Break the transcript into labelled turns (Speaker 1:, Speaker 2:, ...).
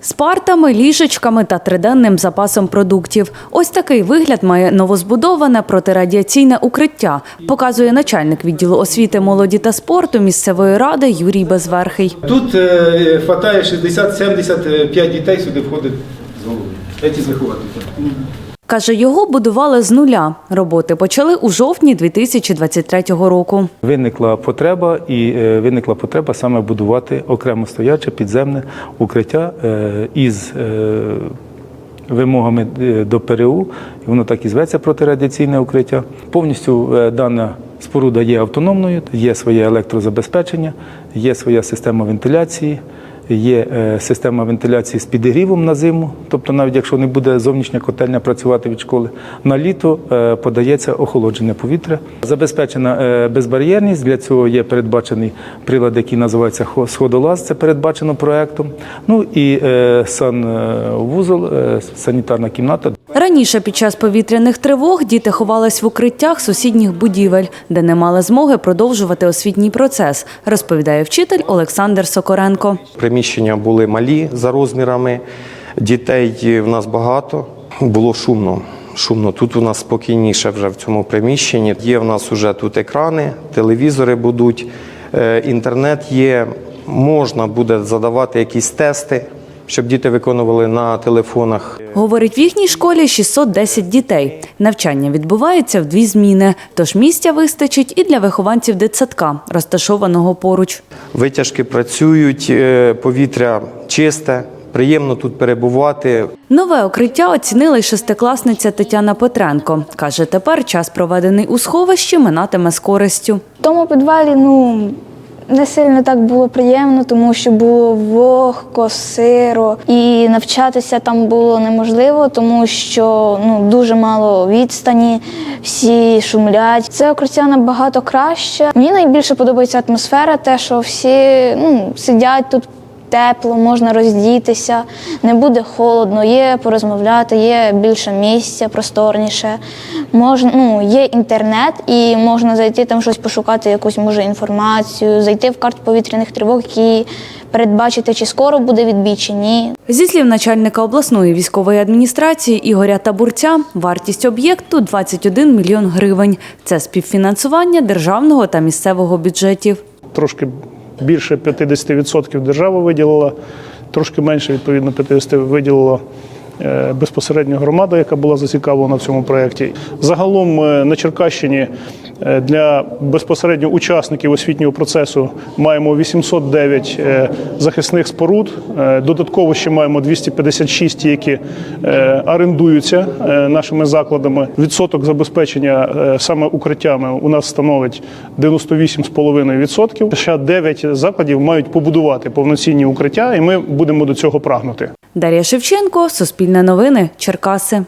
Speaker 1: З партами, ліжечками та триденним запасом продуктів. Ось такий вигляд має новозбудоване протирадіаційне укриття, показує начальник відділу освіти, молоді та спорту місцевої ради Юрій Безверхий.
Speaker 2: Тут е, хватає 60-75 дітей сюди входить з голови. Ці з вихователів.
Speaker 1: Каже, його будували з нуля. Роботи почали у жовтні 2023 року.
Speaker 3: Виникла потреба, і е, виникла потреба саме будувати окремо стояче підземне укриття е, із е, вимогами до ПРУ. Воно так і зветься протирадіаційне укриття. Повністю дана споруда є автономною, є своє електрозабезпечення, є своя система вентиляції. Є е, система вентиляції з підігрівом на зиму, тобто навіть якщо не буде зовнішня котельня працювати від школи, на літо е, подається охолодження повітря. Забезпечена е, безбар'єрність. Для цього є передбачений прилад, який називається хо- сходолаз. Це передбачено проектом. Ну і санвузол, санітарна кімната.
Speaker 1: Раніше під час повітряних тривог діти ховались в укриттях сусідніх будівель, де не мали змоги продовжувати освітній процес, розповідає вчитель Олександр Сокоренко.
Speaker 4: Приміщення були малі за розмірами, дітей в нас багато. Було шумно. Шумно. Тут у нас спокійніше вже в цьому приміщенні. Є в нас уже тут екрани, телевізори будуть, е, інтернет є. Можна буде задавати якісь тести, щоб діти виконували на телефонах.
Speaker 1: Говорить, в їхній школі 610 дітей. Навчання відбувається в дві зміни, тож місця вистачить і для вихованців дитсадка, розташованого поруч.
Speaker 4: Витяжки працюють, е, повітря чисте, приємно тут перебувати.
Speaker 1: Нове укриття оцінила й шестикласниця Тетяна Петренко. Каже, тепер час, проведений у сховищі, минатиме з користю.
Speaker 5: В тому підвалі ну не сильно так було приємно, тому що було вогко, сиро, і навчатися там було неможливо, тому що ну дуже мало відстані, всі шумлять. Це укриття набагато краще. Мені найбільше подобається атмосфера, те, що всі ну, сидять тут. Тепло, можна роздітися, не буде холодно, є порозмовляти, є більше місця, просторніше. Можна, ну, є інтернет, і можна зайти там щось пошукати, якусь може інформацію, зайти в карту повітряних тривог і передбачити, чи скоро буде відбій, чи ні.
Speaker 1: Зі слів начальника обласної військової адміністрації Ігоря Табурця, вартість об'єкту 21 мільйон гривень. Це співфінансування державного та місцевого бюджетів.
Speaker 6: трошки більше 50% держава виділила, трошки менше, відповідно, 50% виділила е, безпосередньо громада, яка була зацікавлена в цьому проєкті. Загалом е, на Черкащині для безпосередньо учасників освітнього процесу маємо 809 е, захисних споруд. Е, Додатково ще маємо 256, які е, орендуються е, нашими закладами. Відсоток забезпечення е, саме укриттями у нас становить 98,5%. Ще 9 закладів мають побудувати повноцінні укриття, і ми будемо до цього прагнути.
Speaker 1: Дар'я Шевченко, Суспільне новини, Черкаси.